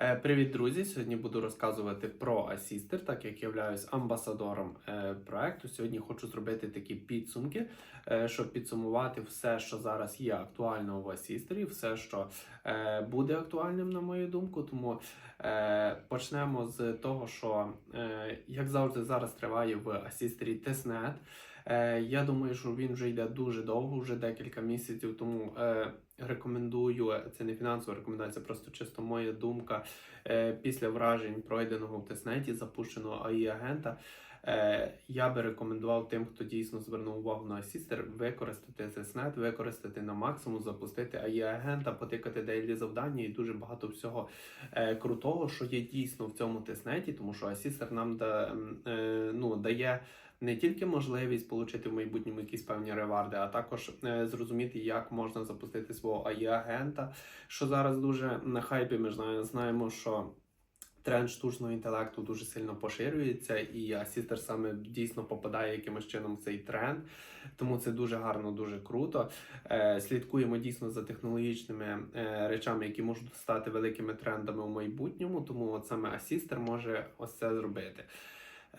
Е, Привіт, друзі! Сьогодні буду розказувати про Асістер, так як являюсь амбасадором е, проекту. Сьогодні хочу зробити такі підсумки, е, щоб підсумувати все, що зараз є актуально в Асістері, все, що буде актуальним, на мою думку. Тому почнемо з того, що як завжди зараз триває в Асістері тестнет. Е, Я думаю, що він вже йде дуже довго, вже декілька місяців, тому рекомендую. Це не фінансова рекомендація, просто чисто моя думка. Е, після вражень пройденого в тестнеті, запущеного AI агента. Е, я би рекомендував тим, хто дійсно звернув увагу на Assistor, використати тестнет, використати на максимум, запустити AI агента, потикати дейлі завдання і дуже багато всього е, крутого, що є дійсно в цьому тестнеті, тому що Assistor нам да, е, ну, дає не тільки можливість отримати в майбутньому якісь певні реварди, а також е, зрозуміти, як можна запустити свого AI-агента, що зараз дуже на хайпі. Ми зна- знаємо, що. Тренд штучного інтелекту дуже сильно поширюється, і Асістер саме дійсно попадає якимось чином в цей тренд. Тому це дуже гарно, дуже круто. Е, слідкуємо дійсно за технологічними е, речами, які можуть стати великими трендами у майбутньому. Тому от саме Асістер може ось це зробити.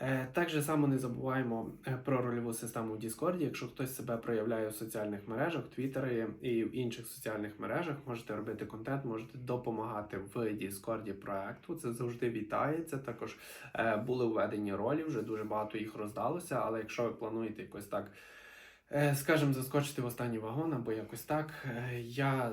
Е, Так же само не забуваємо е, про рольову систему в Discord. Якщо хтось себе проявляє у соціальних мережах, Твіттері і в інших соціальних мережах, можете робити контент, можете допомагати в Discord проекту. Це завжди вітається. Також е, були введені ролі, вже дуже багато їх роздалося. Але якщо ви плануєте якось так. Е, Скажем, заскочити в останній вагон або якось так. е, Я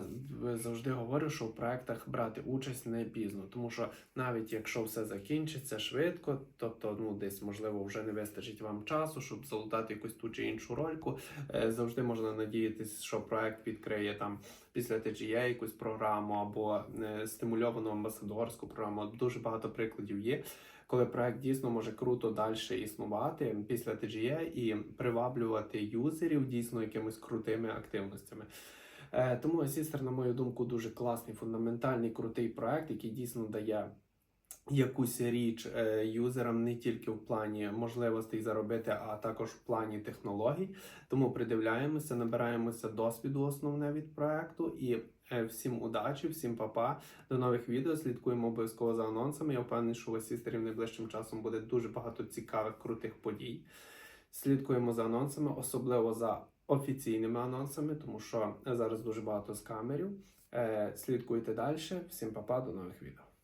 завжди говорю, що в проектах брати участь не пізно, тому що навіть якщо все закінчиться швидко, тобто ну десь можливо вже не вистачить вам часу, щоб залутати якусь ту чи іншу рольку. е, Завжди можна надіятися, що проект відкриє там після TGA якусь програму або е, стимульовану амбасадорську програму. Дуже багато прикладів є. Коли проект дійсно може круто далі існувати після TGA і приваблювати юзерів дійсно якимись крутими активностями. Е, Тому Assistor, на мою думку, дуже класний, фундаментальний, крутий проект, який дійсно дає якусь річ е, юзерам не тільки в плані можливостей заробити, а також в плані технологій. Тому придивляємося, набираємося досвіду основне від проекту і. е, Всім удачі, всім папа. До нових відео. Слідкуємо обов'язково за анонсами. Я впевнений, що у Assistor найближчим часом буде дуже багато цікавих, крутих подій. Слідкуємо за анонсами, особливо за офіційними анонсами, тому що зараз дуже багато скамерів. Е, Слідкуйте далі. Всім папа, до нових відео.